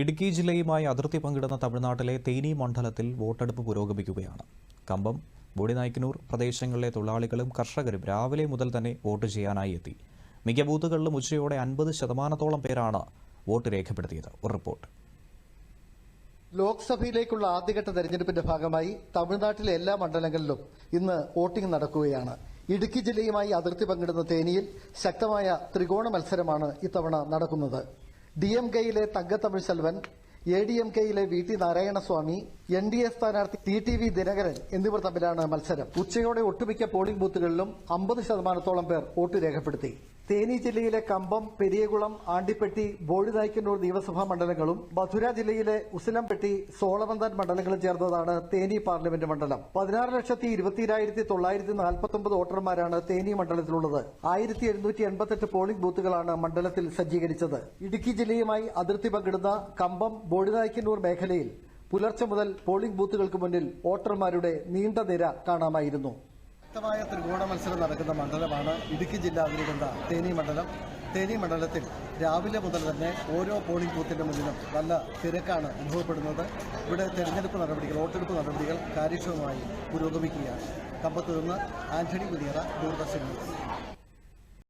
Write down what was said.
ഇടുക്കി ജില്ലയുമായി അതിർത്തി പങ്കിടുന്ന തമിഴ്നാട്ടിലെ തേനി മണ്ഡലത്തിൽ വോട്ടെടുപ്പ് പുരോഗമിക്കുകയാണ്. കമ്പം ബോഡിനായ്ക്കനൂർ പ്രദേശങ്ങളിലെ തൊഴിലാളികളും കർഷകരും രാവിലെ മുതൽ തന്നെ വോട്ട് ചെയ്യാനായി എത്തി. മിക്ക ബൂത്തുകളിലും ഉച്ചയോടെ അൻപത് ശതമാനത്തോളം പേരാണ് വോട്ട് രേഖപ്പെടുത്തിയത്. ഒരു റിപ്പോർട്ട്. ലോക്സഭയിലേക്കുള്ള ആദ്യഘട്ട തെരഞ്ഞെടുപ്പിന്റെ ഭാഗമായി തമിഴ്നാട്ടിലെ എല്ലാ മണ്ഡലങ്ങളിലും ഇന്ന് വോട്ടിംഗ് നടക്കുകയാണ്. ഇടുക്കി ജില്ലയുമായി അതിർത്തി പങ്കിടുന്ന തേനിയിൽ ശക്തമായ ത്രികോണ മത്സരമാണ് ഇത്തവണ നടക്കുന്നത്. ഡി എം കെയിലെ Thangatamil Selvan A D M കെയിലെ V T Narayanaswamy N D A സ്ഥാനാർത്ഥി ടി ടി വി ദിനകരൻ എന്നിവർ തമ്മിലാണ് മത്സരം. ഉച്ചയോടെ ഒട്ടുമിക്ക പോളിംഗ് ബൂത്തുകളിലും അമ്പത് ശതമാനത്തോളം പേർ വോട്ട് രേഖപ്പെടുത്തി. തേനി ജില്ലയിലെ കമ്പം പെരിയകുളം ആണ്ടിപ്പെട്ടി ബോഡിനായ്ക്കന്നൂർ നിയമസഭാ മണ്ഡലങ്ങളും മധുര ജില്ലയിലെ ഉസിലംപെട്ടി സോളവന്തൻ മണ്ഡലങ്ങളും ചേർന്നതാണ് തേനി പാർലമെന്റ് മണ്ഡലം. പതിനാറ് ലക്ഷത്തി ഇരുപത്തിരായിരത്തി തൊള്ളായിരത്തി നാൽപ്പത്തൊമ്പത് വോട്ടർമാരാണ് തേനി മണ്ഡലത്തിലുള്ളത്. ആയിരത്തി എഴുന്നൂറ്റി എൺപത്തെട്ട് പോളിംഗ് ബൂത്തുകളാണ് മണ്ഡലത്തിൽ സജ്ജീകരിച്ചത്. ഇടുക്കി ജില്ലയുമായി അതിർത്തി പങ്കിടുന്ന കമ്പം ബോഡിനായ്ക്കന്നൂർ മേഖലയിൽ പുലർച്ചെ മുതൽ പോളിംഗ് ബൂത്തുകൾക്ക് മുന്നിൽ വോട്ടർമാരുടെ നീണ്ട നിര കാണാമായിരുന്നു. ശക്തമായ ത്രികോണ മത്സരം നടക്കുന്ന മണ്ഡലമാണ് ഇടുക്കി ജില്ല അതിരിടുന്ന തേനി മണ്ഡലം. തേനി മണ്ഡലത്തിൽ രാവിലെ മുതൽ തന്നെ ഓരോ പോളിംഗ് ബൂത്തിന്റെ മുന്നിലും നല്ല തിരക്കാണ് അനുഭവപ്പെടുന്നത്. ഇവിടെ തെരഞ്ഞെടുപ്പ് നടപടികൾ വോട്ടെടുപ്പ് നടപടികൾ കാര്യക്ഷമമായി പുരോഗമിക്കുകയാണ്. കമ്പത്ത് നിന്ന് ആന്റണി മുനിയറ ദൂരദർശൻ ന്യൂസ്.